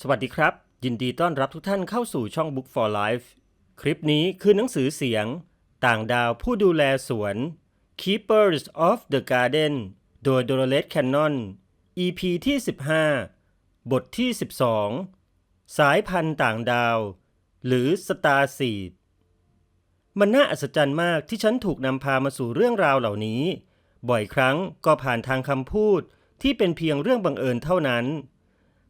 สวัสดีครับ ยินดีต้อนรับทุกท่านเข้าสู่ช่อง Book for Life คลิปนี้คือหนังสือเสียง ต่างดาวผู้ดูแลสวน Keepers of the Garden โดย Dolores Cannon EP ที่ 15 บทที่ 12 สายพันธุ์ต่างดาว หรือ Star Seed มันน่าอัศจรรย์มากที่ฉันถูกนำพามาสู่เรื่องราวเหล่านี้ บ่อยครั้งก็ผ่านทางคำพูดที่เป็นเพียงเรื่องบังเอิญเท่านั้น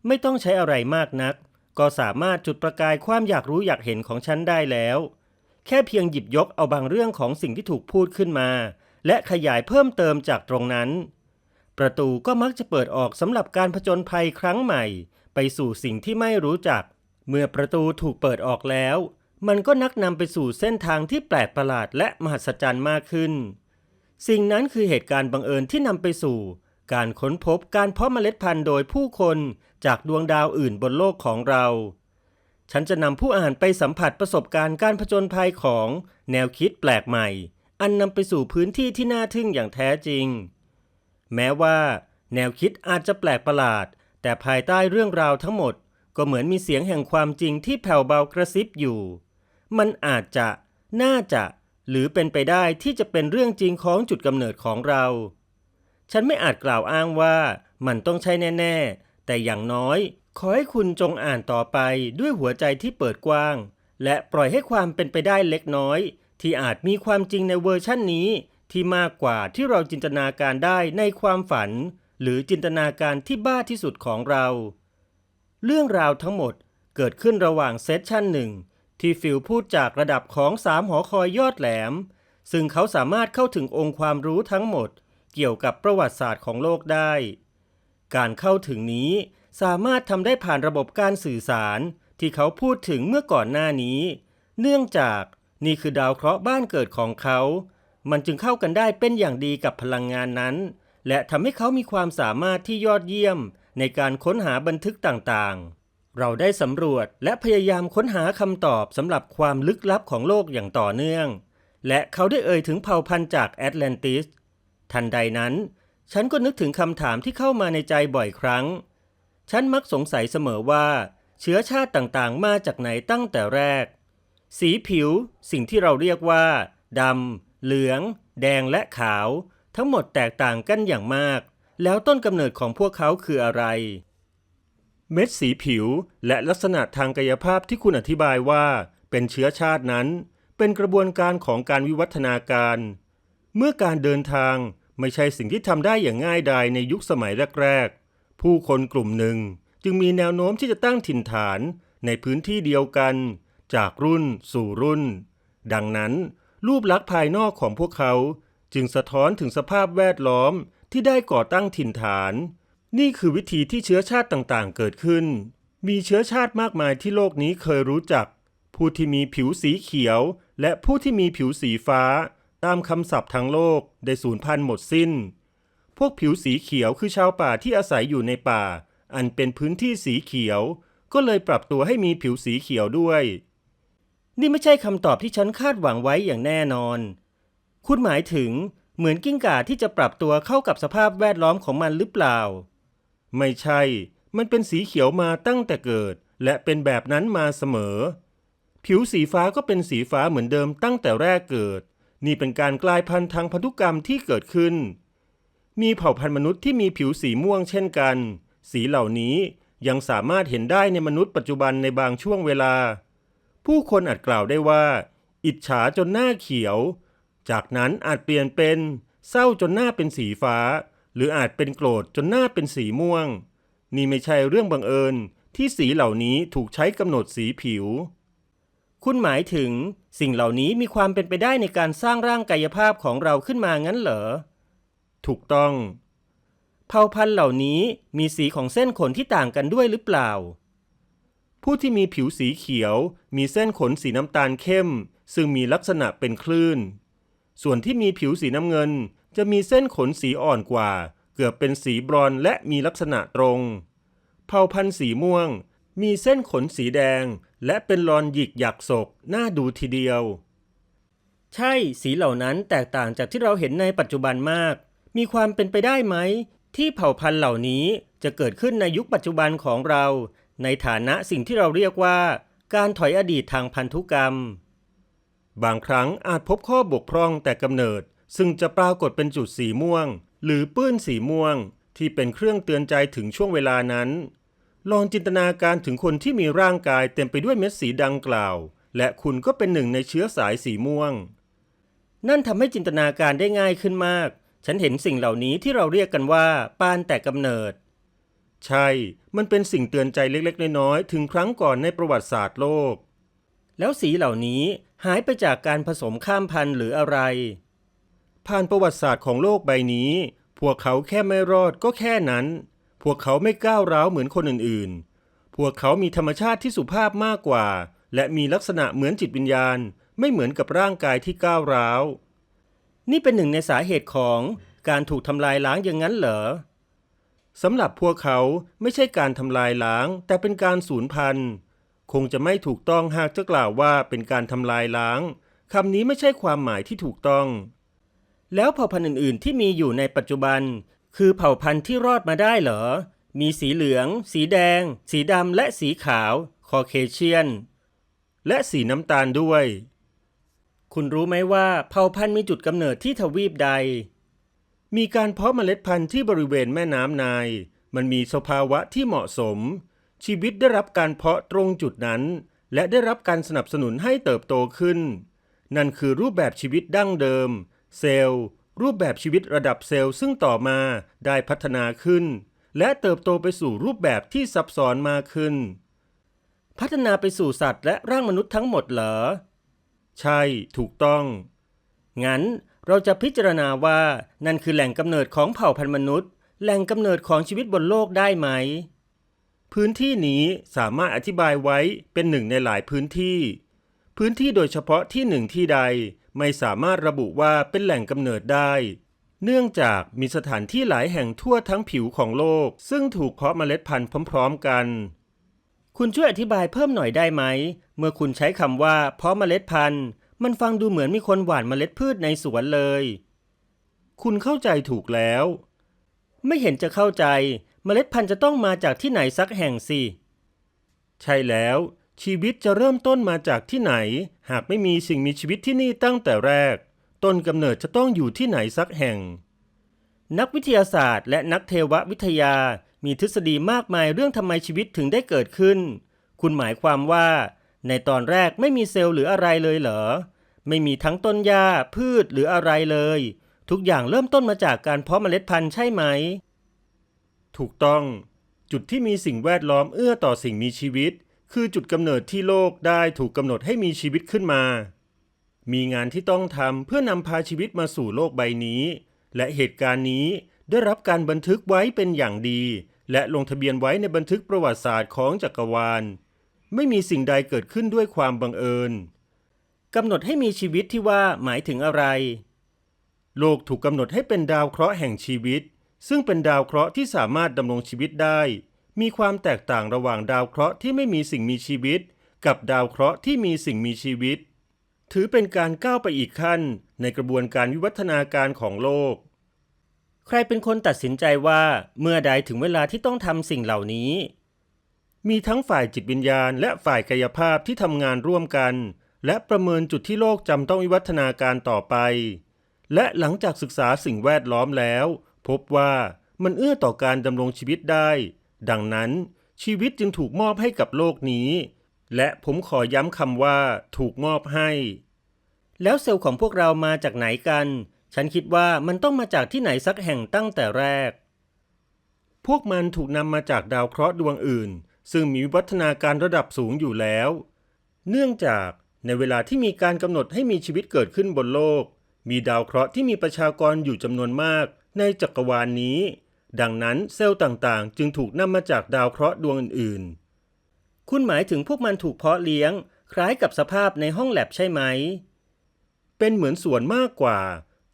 ไม่ต้องใช้อะไรมากนัก ก็สามารถจุดประกายความอยากรู้อยากเห็นของฉันได้แล้ว แค่เพียงหยิบยกเอาบางเรื่องของสิ่งที่ถูกพูดขึ้นมา และขยายเพิ่มเติมจากตรงนั้น ประตูก็มักจะเปิดออกสำหรับการผจญภัยครั้งใหม่ ไปสู่สิ่งที่ไม่รู้จัก เมื่อประตูถูกเปิดออกแล้ว มันก็นักนำไปสู่เส้นทางที่แปลกประหลาดและมหัศจรรย์มากขึ้น สิ่งนั้นคือเหตุการณ์บังเอิญที่นำไปสู่ การค้นพบการเพาะเมล็ดพันธุ์โดยผู้คนจากดวงดาวอื่นบนโลกของเรา ฉันจะนำผู้อ่านไปสัมผัสประสบการณ์การผจญภัยของแนวคิดแปลกใหม่ อันนำไปสู่พื้นที่ที่น่าทึ่งอย่างแท้จริง แม้ว่า แนวคิดอาจจะแปลกประหลาด แต่ภายใต้เรื่องราวทั้งหมด ก็เหมือนมีเสียงแห่งความจริงที่แผ่วเบากระซิบอยู่ มันอาจจะ น่าจะ หรือเป็นไปได้ที่จะเป็นเรื่องจริงของจุดกำเนิดของเรา ฉันไม่อาจกล่าวอ้างว่ามันต้องใช่แน่ ๆ แต่อย่างน้อย ขอให้คุณจงอ่านต่อไปด้วยหัวใจที่เปิดกว้าง และปล่อยให้ความเป็นไปได้เล็กน้อย ที่อาจมีความจริงในเวอร์ชั่นนี้ ที่มากกว่าที่เราจินตนาการได้ในความฝัน หรือจินตนาการที่บ้าที่สุดของเรา เรื่องราวทั้งหมดเกิดขึ้นระหว่างเซสชั่นหนึ่งที่ฟิลพูดจากระดับของสามหอคอยยอดแหลม ซึ่งเขาสามารถเข้าถึงองค์ความรู้ทั้งหมด เกี่ยวกับประวัติศาสตร์ของโลกได้ การเข้าถึงนี้สามารถทำได้ผ่านระบบการสื่อสารที่เขาพูดถึงเมื่อก่อนหน้านี้ เนื่องจากนี่คือดาวเคราะห์บ้านเกิดของเขา มันจึงเข้ากันได้เป็นอย่างดีกับพลังงานนั้น และทำให้เขามีความสามารถที่ยอดเยี่ยมในการค้นหาบันทึกต่างๆ เราได้สำรวจและพยายามค้นหาคำตอบสำหรับความลึกลับของโลกอย่างต่อเนื่อง และเขาได้เอ่ยถึงเผ่าพันธุ์จากแอตแลนติส ทันใดนั้น ฉันก็นึกถึงคำถามที่เข้ามาในใจบ่อยครั้ง ฉันมักสงสัยเสมอว่า เชื้อชาติต่างๆ มาจากไหนตั้งแต่แรก สีผิว สิ่งที่เราเรียกว่าดำเหลือง แดงและขาว ทั้งหมดแตกต่างกันอย่างมาก แล้วต้นกำเนิดของพวกเขาคืออะไร เม็ดสีผิวและลักษณะทางกายภาพที่คุณอธิบายว่า เป็นเชื้อชาตินั้น เป็นกระบวนการของการวิวัฒนาการ เมื่อการเดินทางไม่ใช่สิ่งที่ทำได้อย่างง่ายดายในยุคสมัยแรกๆ ผู้คนกลุ่มหนึ่งจึงมีแนวโน้มที่จะตั้งถิ่นฐานในพื้นที่เดียวกัน จากรุ่นสู่รุ่น ดังนั้น รูปลักษณ์ภายนอกของพวกเขาจึงสะท้อนถึงสภาพแวดล้อมที่ได้ก่อตั้งถิ่นฐาน นี่คือวิธีที่เชื้อชาติต่างๆ เกิดขึ้น มีเชื้อชาติมากมายที่โลกนี้เคยรู้จัก ผู้ที่มีผิวสีเขียว และผู้ที่มีผิวสีฟ้า ตามคำศัพท์ทางโลกได้สูญพันธุ์หมดสิ้น พวกผิวสีเขียวคือชาวป่าที่อาศัยอยู่ในป่า อันเป็นพื้นที่สีเขียว ก็เลยปรับตัวให้มีผิวสีเขียวด้วย นี่ไม่ใช่คำตอบที่ฉันคาดหวังไว้อย่างแน่นอน คุณหมายถึงเหมือนกิ้งก่าที่จะปรับตัวเข้ากับสภาพแวดล้อมของมันหรือเปล่า ไม่ใช่ มันเป็นสีเขียวมาตั้งแต่เกิด และเป็นแบบนั้นมาเสมอ ผิวสีฟ้าก็เป็นสีฟ้าเหมือนเดิมตั้งแต่แรกเกิด นี่เป็นการกลายพันธุ์ทางพันธุกรรมที่เกิดขึ้น มีเผ่าพันธุ์มนุษย์ที่มีผิวสีม่วงเช่นกัน สีเหล่านี้ยังสามารถเห็นได้ในมนุษย์ปัจจุบันในบางช่วงเวลา ผู้คนอาจกล่าวได้ว่า อิจฉาจนหน้าเขียว จากนั้นอาจเปลี่ยนเป็นเศร้าจนหน้าเป็นสีฟ้า หรืออาจเป็นโกรธจนหน้าเป็นสีม่วง นี่ไม่ใช่เรื่องบังเอิญที่สีเหล่านี้ถูกใช้กำหนดสีผิว คุณหมายถึง สิ่งเหล่านี้มีความเป็นไปได้ในการสร้างร่างกายภาพของเราขึ้นมางั้นเหรอ ถูกต้อง เผ่าพันธุ์เหล่านี้มีสีของเส้นขนที่ต่างกันด้วยหรือเปล่า ผู้ที่มีผิวสีเขียว มีเส้นขนสีน้ำตาลเข้ม ซึ่งมีลักษณะเป็นคลื่น ส่วนที่มีผิวสีน้ำเงิน จะมีเส้นขนสีอ่อนกว่า เกือบเป็นสีบรอนและมีลักษณะตรง เผ่าพันธุ์สีม่วงมีเส้นขนสีแดง และเป็นรอนหยิกหยักศกน่าดูทีเดียว ใช่สีเหล่านั้นแตกต่างจากที่เราเห็นในปัจจุบันมาก มีความเป็นไปได้ไหม ที่เผ่าพันธุ์เหล่านี้จะเกิดขึ้นในยุคปัจจุบันของเรา ในฐานะสิ่งที่เราเรียกว่า การถอยอดีตทางพันธุกรรม บางครั้งอาจพบข้อบกพร่องแต่กำเนิด ซึ่งจะปรากฏเป็นจุดสีม่วง หรือปื้นสีม่วง ที่เป็นเครื่องเตือนใจถึงช่วงเวลานั้น ลองจินตนาการถึงคนที่มีร่างกายเต็มไปด้วยเม็ดสีดังกล่าว และคุณก็เป็นหนึ่งในเชื้อสายสีม่วง นั่นทำให้จินตนาการได้ง่ายขึ้นมาก ฉันเห็นสิ่งเหล่านี้ที่เราเรียกกันว่าปานแต่กำเนิด ใช่ มันเป็นสิ่งเตือนใจเล็กๆ น้อยๆ ถึงครั้งก่อนในประวัติศาสตร์โลก แล้วสีเหล่านี้หายไปจากการผสมข้ามพันธุ์หรืออะไร ผ่านประวัติศาสตร์ของโลกใบนี้ พวกเขาแค่ไม่รอดก็แค่นั้น วกเขาไม่ก้าวร้าวเหมือนคนอื่นๆ พวกเขามีธรรมชาติที่สุภาพมากกว่า และมีลักษณะเหมือนจิตวิญญาณ ไม่เหมือนกับร่างกายที่ก้าวร้าว นี่เป็นหนึ่งในสาเหตุของการถูกทำลายล้างอย่างนั้นเหรอสำหรับพวกเขาไม่ใช่การทำลายล้าง แต่เป็นการสูญพันธุ์ คงจะไม่ถูกต้องหากจะกล่าวว่าเป็นการทำลายล้างคำนี้ไม่ใช่ความหมายที่ถูกต้อง แล้วเผ่าพันธุ์อื่น ๆ ที่มีอยู่ในปัจจุบัน คือเผ่าพันธุ์ที่รอดมาได้เหรอ มีสีเหลือง สีแดง สีดำ และสีขาว คอเคเชียน และสีน้ำตาลด้วย คุณรู้ไหมว่าเผ่าพันธุ์มีจุดกำเนิดที่ทวีปใด มีการเพาะเมล็ดพันธุ์ที่บริเวณแม่น้ำนาย มันมีสภาวะที่เหมาะสม ชีวิตได้รับการเพาะตรงจุดนั้น และได้รับการสนับสนุนให้เติบโตขึ้น นั่นคือรูปแบบชีวิตดั้งเดิม เซลล์ รูปแบบชีวิตระดับเซลล์ซึ่งต่อมาได้พัฒนาขึ้น และเติบโตไปสู่รูปแบบที่ซับซ้อนมากขึ้น พัฒนาไปสู่สัตว์และร่างมนุษย์ทั้งหมดเหรอ ใช่ ถูกต้อง งั้นเราจะพิจารณาว่านั่นคือแหล่งกำเนิดของเผ่าพันธุ์มนุษย์ แหล่งกำเนิดของชีวิตบนโลกได้ไหม พื้นที่นี้สามารถอธิบายไว้เป็นหนึ่งในหลายพื้นที่ พื้นที่โดยเฉพาะที่หนึ่งที่ใด ไม่สามารถระบุว่าเป็นแหล่งกำเนิดได้ เนื่องจากมีสถานที่หลายแห่งทั่วทั้งผิวของโลก ซึ่งถูกเพาะเมล็ดพันธุ์พร้อม ๆ กัน คุณช่วยอธิบายเพิ่มหน่อยได้ไหม เมื่อคุณใช้คำว่าเพาะเมล็ดพันธุ์ มันฟังดูเหมือนมีคนหว่านเมล็ดพืชในสวนเลย คุณเข้าใจถูกแล้ว ไม่เห็นจะเข้าใจเมล็ดพันธุ์จะต้องมาจากที่ไหนสักแห่งสิใช่แล้ว ชีวิตจะเริ่มต้นมาจากที่ไหน หากไม่มีสิ่งมีชีวิตที่นี่ตั้งแต่แรก ต้นกำเนิดจะต้องอยู่ที่ไหนสักแห่ง นักวิทยาศาสตร์และนักเทววิทยา มีทฤษฎีมากมายเรื่องทำไมชีวิตถึงได้เกิดขึ้น คุณหมายความว่า ในตอนแรกไม่มีเซลล์หรืออะไรเลยเหรอ ไม่มีทั้งต้นหญ้าพืชหรืออะไรเลย ทุกอย่างเริ่มต้นมาจากการเพาะเมล็ดพันธุ์ใช่ไหม ถูกต้อง จุดที่มีสิ่งแวดล้อมเอื้อต่อสิ่งมีชีวิต คือจุดกำเนิดที่โลกได้ถูกกำหนดให้มีชีวิตขึ้นมา มีงานที่ต้องทำเพื่อนำพาชีวิตมาสู่โลกใบนี้ และเหตุการณ์นี้ได้รับการบันทึกไว้เป็นอย่างดี และลงทะเบียนไว้ในบันทึกประวัติศาสตร์ของจักรวาล ไม่มีสิ่งใดเกิดขึ้นด้วยความบังเอิญกำหนดให้มีชีวิตที่ว่าหมายถึงอะไร โลกถูกกำหนดให้เป็นดาวเคราะห์แห่งชีวิต ซึ่งเป็นดาวเคราะห์ที่สามารถดำรงชีวิตได้ มีความแตกต่างระหว่างดาวเคราะห์ที่ไม่มีสิ่งมีชีวิต กับดาวเคราะห์ที่มีสิ่งมีชีวิต ถือเป็นการก้าวไปอีกขั้น ในกระบวนการวิวัฒนาการของโลก ใครเป็นคนตัดสินใจว่าเมื่อใดถึงเวลาที่ต้องทำสิ่งเหล่านี้ มีทั้งฝ่ายจิตวิญญาณ และฝ่ายกายภาพที่ทำงานร่วมกัน และประเมินจุดที่โลกจำต้องวิวัฒนาการต่อไป และหลังจากศึกษาสิ่งแวดล้อมแล้ว พบว่ามันเอื้อต่อการดำรงชีวิตได้ ดังนั้นชีวิตจึงถูกมอบให้กับโลกนี้ และผมขอย้ำคำว่าถูกมอบให้ แล้วเซลล์ของพวกเรามาจากไหนกัน ฉันคิดว่ามันต้องมาจากที่ไหนสักแห่งตั้งแต่แรก พวกมันถูกนำมาจากดาวเคราะห์ดวงอื่น ซึ่งมีวิวัฒนาการระดับสูงอยู่แล้ว เนื่องจากในเวลาที่มีการกำหนดให้มีชีวิตเกิดขึ้นบนโลก มีดาวเคราะห์ที่มีประชากรอยู่จำนวนมากในจักรวาลนนี้ ดังนั้นเซลล์ต่างๆ จึงถูกนำมาจากดาวเคราะห์ดวงอื่นๆ คุณหมายถึงพวกมันถูกเพาะเลี้ยง คล้ายกับสภาพในห้องแลบใช่ไหม เป็นเหมือนสวนมากกว่า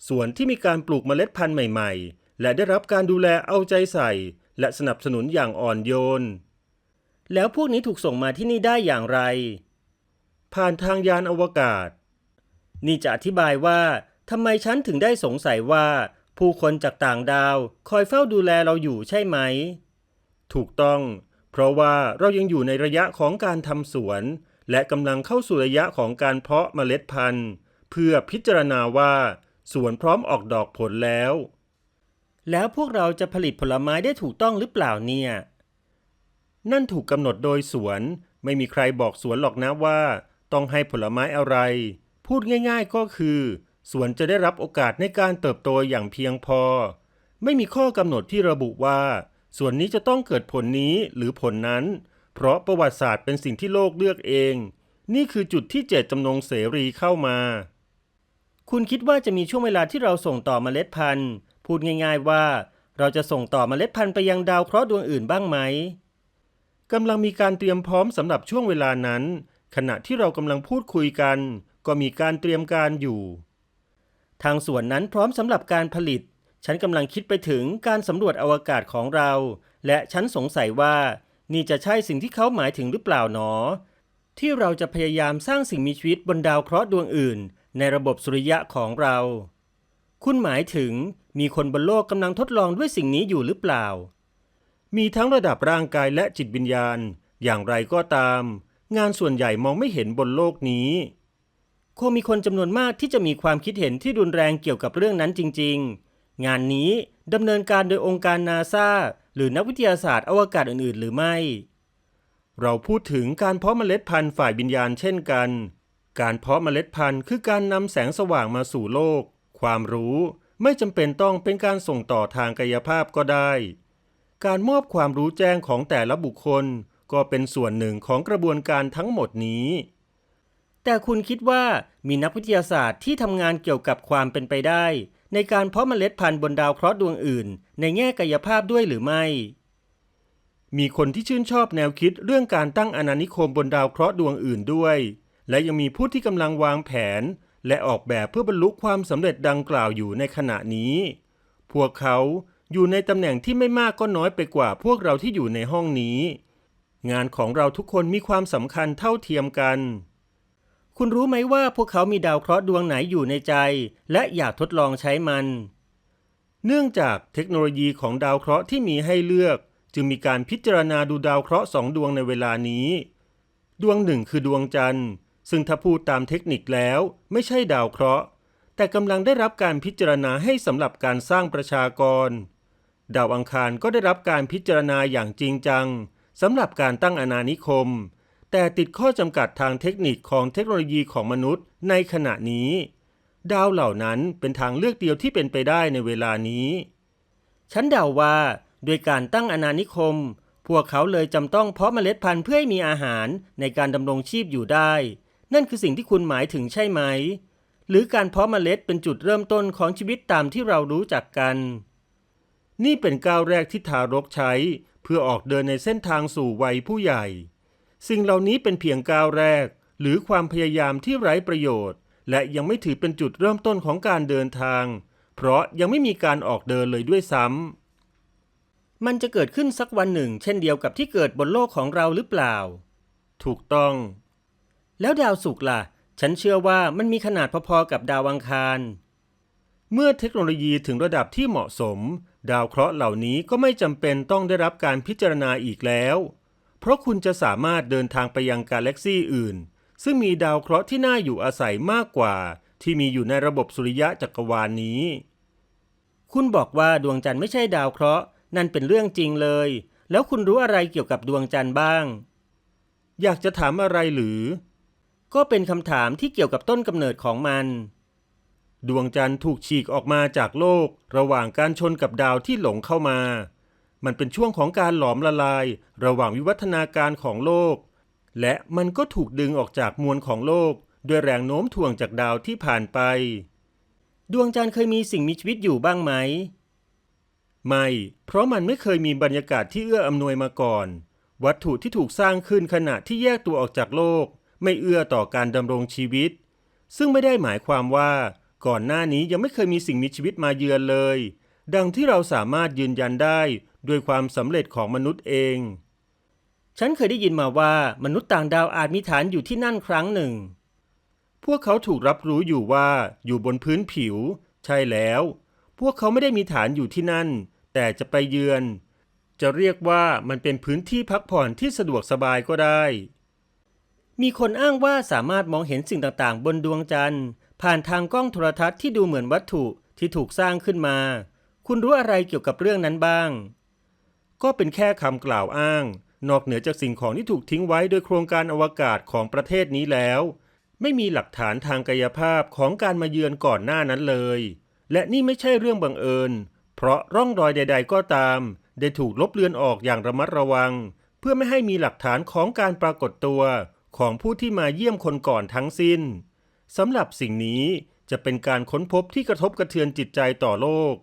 สวนที่มีการปลูกเมล็ดพันธุ์ใหม่ๆ และได้รับการดูแลเอาใจใส่ และสนับสนุนอย่างอ่อนโยน แล้วพวกนี้ถูกส่งมาที่นี่ได้อย่างไร ผ่านทางยานอวกาศ นี่จะอธิบายว่าทำไมฉันถึงได้สงสัยว่า ผู้คนจากต่างดาวคอยเฝ้าดูแลเราอยู่ใช่ไหม ถูกต้อง เพราะว่าเรายังอยู่ในระยะของการทำสวน และกำลังเข้าสู่ระยะของการเพาะเมล็ดพันธุ์ เพื่อพิจารณาว่าสวนพร้อมออกดอกผลแล้ว แล้วพวกเราจะผลิตผลไม้ได้ถูกต้องหรือเปล่าเนี่ย นั่นถูกกำหนดโดยสวน ไม่มีใครบอกสวนหรอกนะว่า ต้องให้ผลไม้อะไร พูดง่าย ๆก็คือ สวนจะได้รับโอกาสในการเติบโตอย่างเพียงพอ ไม่มีข้อกำหนดที่ระบุว่า ส่วนนี้จะต้องเกิดผลนี้หรือผลนั้น เพราะประวัติศาสตร์เป็นสิ่งที่โลกเลือกเอง นี่คือจุดที่เจตจำนงเสรีเข้ามา คุณคิดว่าจะมีช่วงเวลาที่เราส่งต่อเมล็ดพันธุ์ พูดง่าย ๆว่า เราจะส่งต่อเมล็ดพันธุ์ไปยังดาวเคราะห์ดวงอื่นบ้างไหมกำลังมีการเตรียมพร้อมสำหรับช่วงเวลานั้น ขณะที่เรากำลังพูดคุยกัน ก็มีการเตรียมการอยู่ ทางส่วนนั้นพร้อมสำหรับการผลิต ฉันกำลังคิดไปถึงการสำรวจอวกาศของเรา และฉันสงสัยว่า นี่จะใช่สิ่งที่เขาหมายถึงหรือเปล่าหนอ ที่เราจะพยายามสร้างสิ่งมีชีวิตบนดาวเคราะห์ดวงอื่น ในระบบสุริยะของเรา คุณหมายถึงมีคนบนโลกกำลังทดลองด้วยสิ่งนี้อยู่หรือเปล่า มีทั้งระดับร่างกายและจิตวิญญาณ อย่างไรก็ตาม งานส่วนใหญ่มองไม่เห็นบนโลกนี้ คงมีคนจำนวนมากที่จะมีความคิดเห็นที่รุนแรงเกี่ยวกับเรื่องนั้นจริง ๆ งานนี้ดำเนินการโดยองค์การนาซาหรือนักวิทยาศาสตร์อวกาศอื่น ๆ หรือไม่ เราพูดถึงการเพาะเมล็ดพันธุ์ฝ่ายวิญญาณเช่นกัน การเพาะเมล็ดพันธุ์คือการนำแสงสว่างมาสู่โลก ความรู้ไม่จำเป็นต้องเป็นการส่งต่อทางกายภาพก็ได้ การมอบความรู้แจ้งของแต่ละบุคคล ก็เป็นส่วนหนึ่งของกระบวนการทั้งหมดนี้ แต่คุณคิดว่ามีนักวิทยาศาสตร์ที่ทำงานเกี่ยวกับความเป็นไปได้ ในการเพาะเมล็ดพันธุ์บนดาวเคราะห์ดวงอื่น ในแง่กายภาพด้วยหรือไม่ มีคนที่ชื่นชอบแนวคิดเรื่องการตั้งอาณานิคมบนดาวเคราะห์ดวงอื่นด้วย และยังมีผู้ที่กำลังวางแผน และออกแบบเพื่อบรรลุความสำเร็จดังกล่าวอยู่ในขณะนี้ พวกเขาอยู่ในตำแหน่งที่ไม่มากก็น้อยไปกว่าพวกเราที่อยู่ในห้องนี้ งานของเราทุกคนมีความสำคัญเท่าเทียมกัน คุณรู้ไหมว่าพวกเขามีดาวเคราะห์ดวงไหนอยู่ในใจ และอยากทดลองใช้มัน เนื่องจากเทคโนโลยีของดาวเคราะห์ที่มีให้เลือก จึงมีการพิจารณาดูดาวเคราะห์สองดวงในเวลานี้ ดวงหนึ่งคือดวงจันทร์ ซึ่งถ้าพูดตามเทคนิคแล้ว ไม่ใช่ดาวเคราะห์ แต่กำลังได้รับการพิจารณาให้สำหรับการสร้างประชากร ดาวอังคารก็ได้รับการพิจารณาอย่างจริงจังสำหรับการตั้งอาณานิคม แต่ติดข้อจำกัดทางเทคนิคของเทคโนโลยีของมนุษย์ในขณะนี้ ดาวเหล่านั้นเป็นทางเลือกเดียวที่เป็นไปได้ในเวลานี้ ฉันเดาว่าด้วยการตั้งอาณานิคม พวกเขาเลยจำต้องเพาะเมล็ดพันธุ์เพื่อให้มีอาหารในการดำรงชีพอยู่ได้ นั่นคือสิ่งที่คุณหมายถึงใช่ไหม หรือการเพาะเมล็ดเป็นจุดเริ่มต้นของชีวิตตามที่เรารู้จักกัน นี่เป็นก้าวแรกที่ทารกใช้ เพื่อออกเดินในเส้นทางสู่วัยผู้ใหญ่ สิ่งเหล่านี้เป็นเพียงก้าวแรก หรือความพยายามที่ไร้ประโยชน์ และยังไม่ถือเป็นจุดเริ่มต้นของการเดินทาง เพราะยังไม่มีการออกเดินเลยด้วยซ้ำมันจะเกิดขึ้นสักวันหนึ่ง เช่นเดียวกับที่เกิดบนโลกของเราหรือเปล่า ถูกต้อง แล้วดาวศุกร์ล่ะ ฉันเชื่อว่ามันมีขนาดพอๆกับดาวอังคารเมื่อเทคโนโลยีถึงระดับที่เหมาะสม ดาวเคราะห์เหล่านี้ก็ไม่จำเป็นต้องได้รับการพิจารณาอีกแล้ว เพราะคุณจะสามารถเดินทางไปยังกาแล็กซีอื่น ซึ่งมีดาวเคราะห์ที่น่าอยู่อาศัยมากกว่า ที่มีอยู่ในระบบสุริยะจักรวาลนนี้ คุณบอกว่าดวงจันทร์ไม่ใช่ดาวเคราะห์นั่นเป็นเรื่องจริงเลย แล้วคุณรู้อะไรเกี่ยวกับดวงจันทร์บ้าง อยากจะถามอะไรหรือ ก็เป็นคำถามที่เกี่ยวกับต้นกำเนิดของมัน ดวงจันทร์ถูกฉีกออกมาจากโลก ระหว่างการชนกับดาวที่หลงเข้ามา มันเป็นช่วงของการหลอมละลาย ระหว่างวิวัฒนาการของโลก และมันก็ถูกดึงออกจากมวลของโลก ด้วยแรงโน้มถ่วงจากดาวที่ผ่านไป ดวงจันทร์เคยมีสิ่งมีชีวิตอยู่บ้างไหม ไม่ เพราะมันไม่เคยมีบรรยากาศที่เอื้ออำนวยมาก่อน วัตถุที่ถูกสร้างขึ้นขณะที่แยกตัวออกจากโลก ไม่เอื้อต่อการดำรงชีวิต ซึ่งไม่ได้หมายความว่า ก่อนหน้านี้ยังไม่เคยมีสิ่งมีชีวิตมาเยือนเลย ดังที่เราสามารถยืนยันได้ ด้วยความสำเร็จของมนุษย์เอง ฉันเคยได้ยินมาว่ามนุษย์ต่างดาวอาจมีฐานอยู่ที่นั่นครั้งหนึ่ง พวกเขาถูกรับรู้อยู่ว่าอยู่บนพื้นผิว ใช่แล้ว พวกเขาไม่ได้มีฐานอยู่ที่นั่น แต่จะไปเยือน จะเรียกว่ามันเป็นพื้นที่พักผ่อนที่สะดวกสบายก็ได้ มีคนอ้างว่าสามารถมองเห็นสิ่งต่างๆ บนดวงจันทร์ ผ่านทางกล้องโทรทัศน์ที่ดูเหมือนวัตถุที่ถูกสร้างขึ้นมา คุณรู้อะไรเกี่ยวกับเรื่องนั้นบ้าง ก็เป็นแค่คำกล่าวอ้าง นอกเหนือจากสิ่งของที่ถูกทิ้งไว้โดยโครงการอวกาศของประเทศนี้แล้ว ไม่มีหลักฐานทางกายภาพของการมาเยือนก่อนหน้านั้นเลย และนี่ไม่ใช่เรื่องบังเอิญ เพราะร่องรอยใด ๆ ก็ตาม ได้ถูกลบเลือนออกอย่างระมัดระวัง เพื่อไม่ให้มีหลักฐานของการปรากฏตัวของผู้ที่มาเยี่ยมคนก่อนทั้งสิ้นสำหรับสิ่งนี้จะเป็นการค้นพบที่กระทบกระเทือนจิตใจต่อโลก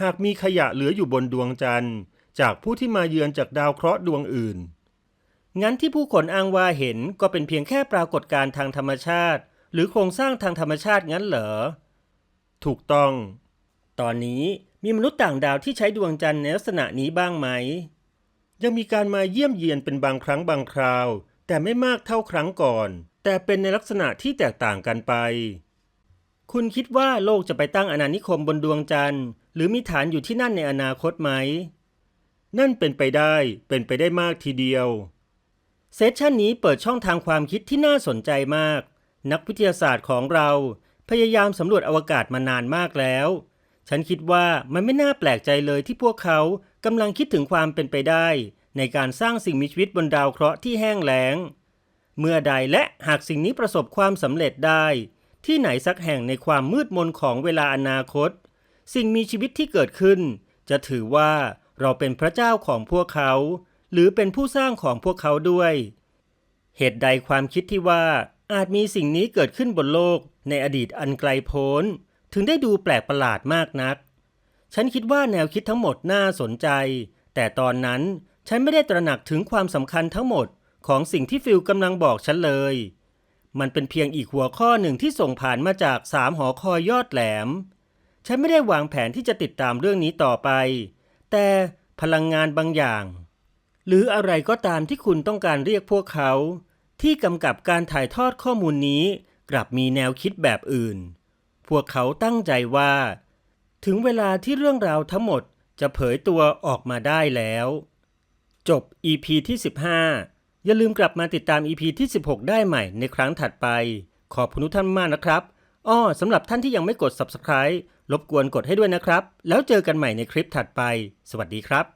หากมีขยะเหลืออยู่บนดวงจันทร์ จากผู้ที่มาเยือนจากดาวเคราะห์ดวงอื่น งั้นที่ผู้คนอ้างว่าเห็นก็เป็นเพียงแค่ปรากฏการณ์ทางธรรมชาติ หรือโครงสร้างทางธรรมชาติงั้นเหรอ ถูกต้อง ตอนนี้มีมนุษย์ต่างดาวที่ใช้ดวงจันทร์ในลักษณะนี้บ้างไหม ยังมีการมาเยี่ยมเยียนเป็นบางครั้งบางคราว แต่ไม่มากเท่าครั้งก่อน แต่เป็นในลักษณะที่แตกต่างกันไป คุณคิดว่าโลกจะไปตั้งอาณานิคมบนดวงจันทร์ หรือมีฐานอยู่ที่นั่นในอนาคตไหม นั่นเป็นไปได้เป็นไปได้มากทีเดียว เซสชันนี้เปิดช่องทางความคิดที่น่าสนใจมาก นักวิทยาศาสตร์ของเราพยายามสำรวจอวกาศมานานมากแล้ว ฉันคิดว่ามันไม่น่าแปลกใจเลยที่พวกเขากำลังคิดถึงความเป็นไปได้ ในการสร้างสิ่งมีชีวิตบนดาวเคราะห์ที่แห้งแล้ง เมื่อใดและหากสิ่งนี้ประสบความสำเร็จได้ ที่ไหนสักแห่งในความมืดมนของเวลาอนาคต สิ่งมีชีวิตที่เกิดขึ้น จะถือว่า เราเป็นพระเจ้าของพวกเขา หรือเป็นผู้สร้างของพวกเขาด้วย เหตุใดความคิดที่ว่าอาจมีสิ่งนี้เกิดขึ้นบนโลกในอดีตอันไกลโพ้น ถึงได้ดูแปลกประหลาดมากนัก ฉันคิดว่าแนวคิดทั้งหมดน่าสนใจ แต่ตอนนั้นฉันไม่ได้ตระหนักถึงความสำคัญทั้งหมดของสิ่งที่ฟิลกำลังบอกฉันเลย มันเป็นเพียงอีกหัวข้อหนึ่งที่ส่งผ่านมาจากสามหอคอยยอดแหลม ฉันไม่ได้วางแผนที่จะติดตามเรื่องนี้ต่อไป แต่พลังงานบางอย่าง หรืออะไรก็ตามที่คุณต้องการเรียกพวกเขา ที่กำกับการถ่ายทอดข้อมูลนี้กลับมีแนวคิดแบบอื่น พวกเขาตั้งใจว่า ถึงเวลาที่เรื่องราวทั้งหมดจะเผยตัวออกมาได้แล้ว จบ EP ที่ 15 อย่าลืมกลับมาติดตาม EP ที่ 16 ได้ใหม่ในครั้งถัดไป ขอบคุณทุกท่านมากนะครับ อ้อสำหรับท่านที่ยังไม่กด Subscribe รบกวนกดให้ด้วยนะครับ แล้วเจอกันใหม่ในคลิปถัดไป สวัสดีครับ